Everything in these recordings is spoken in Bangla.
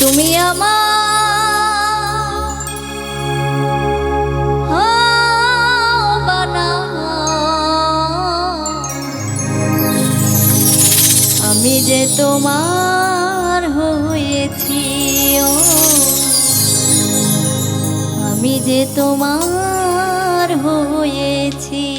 তুমি আমার আমি যে তোমার হয়েছি আমি যে তোমার হয়েছি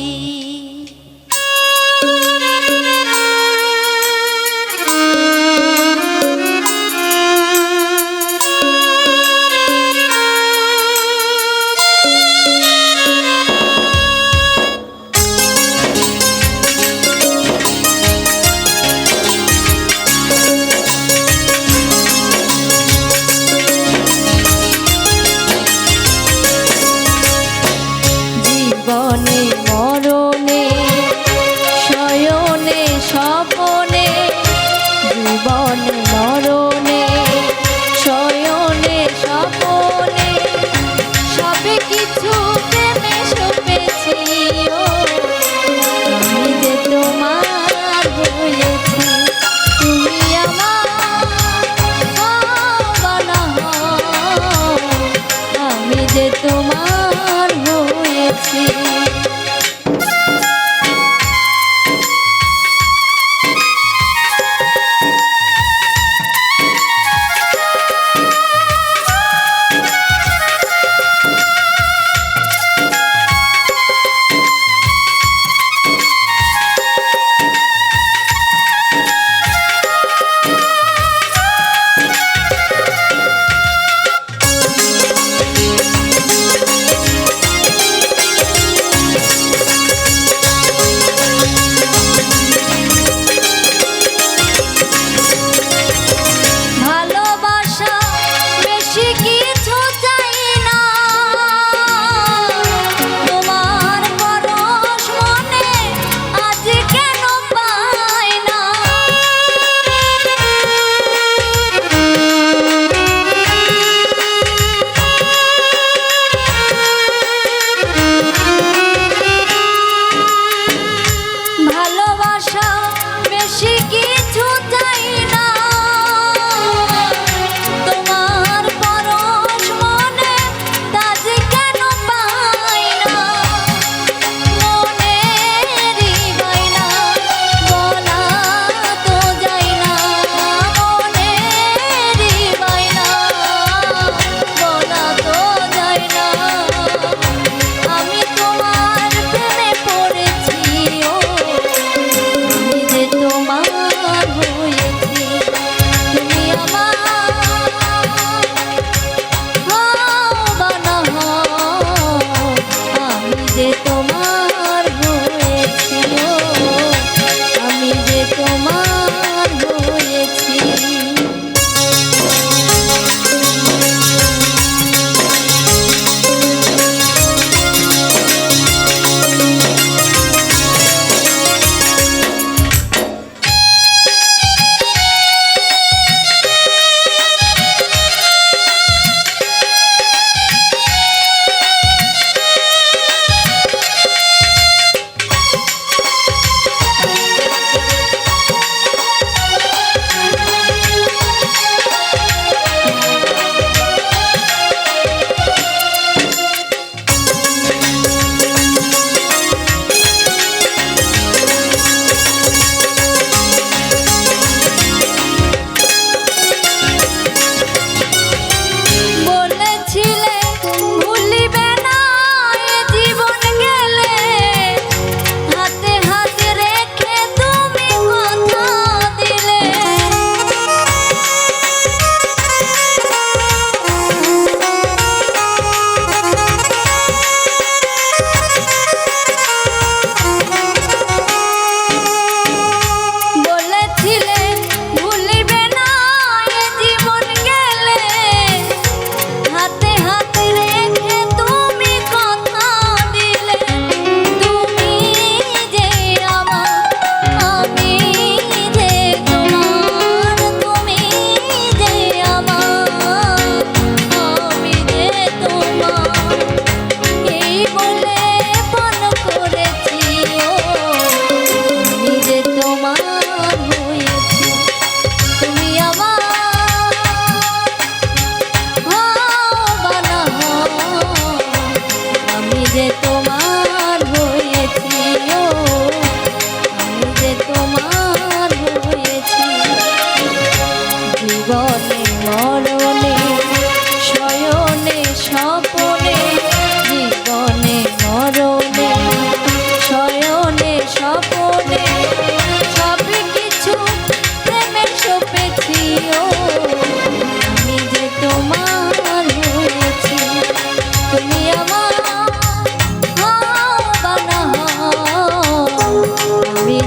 যে তোমার হয়েছে।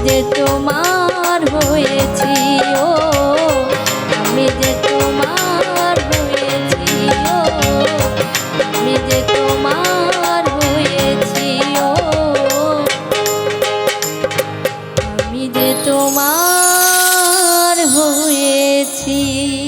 যে তোমার হয়েছি, ও। আমি যে তোমার হয়েছি, ও। আমি যে তোমার হয়েছি, ও। আমি যে তোমার হয়েছি।